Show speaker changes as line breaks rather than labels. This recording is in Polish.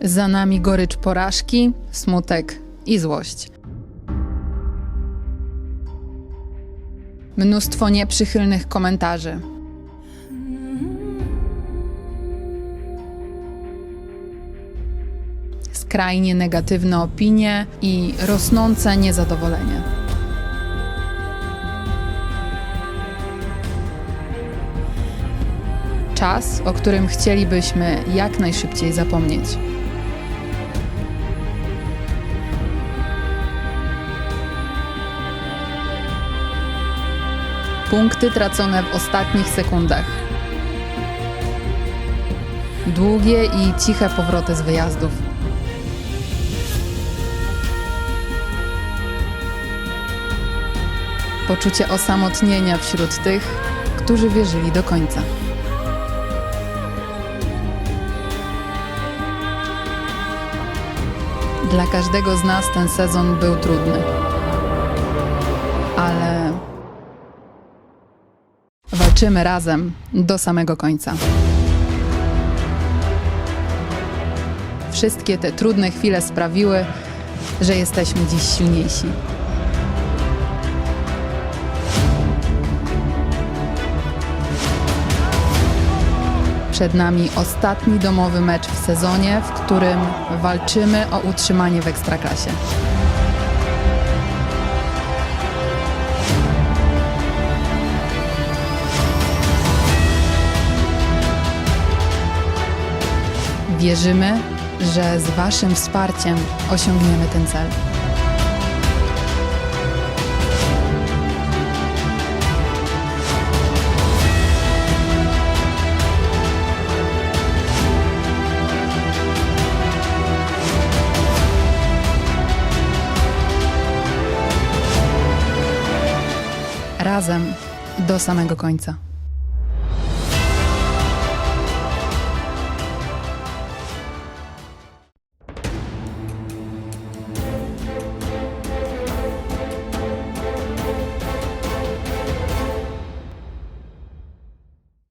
Za nami gorycz porażki, smutek i złość. Mnóstwo nieprzychylnych komentarzy. Skrajnie negatywne opinie i rosnące niezadowolenie. Czas, o którym chcielibyśmy jak najszybciej zapomnieć. Punkty tracone w ostatnich sekundach. Długie i ciche powroty z wyjazdów. Poczucie osamotnienia wśród tych, którzy wierzyli do końca. Dla każdego z nas ten sezon był trudny. Ale walczymy razem do samego końca. Wszystkie te trudne chwile sprawiły, że jesteśmy dziś silniejsi. Przed nami ostatni domowy mecz w sezonie, w którym walczymy o utrzymanie w ekstraklasie. Wierzymy, że z Waszym wsparciem osiągniemy ten cel. Razem do samego końca.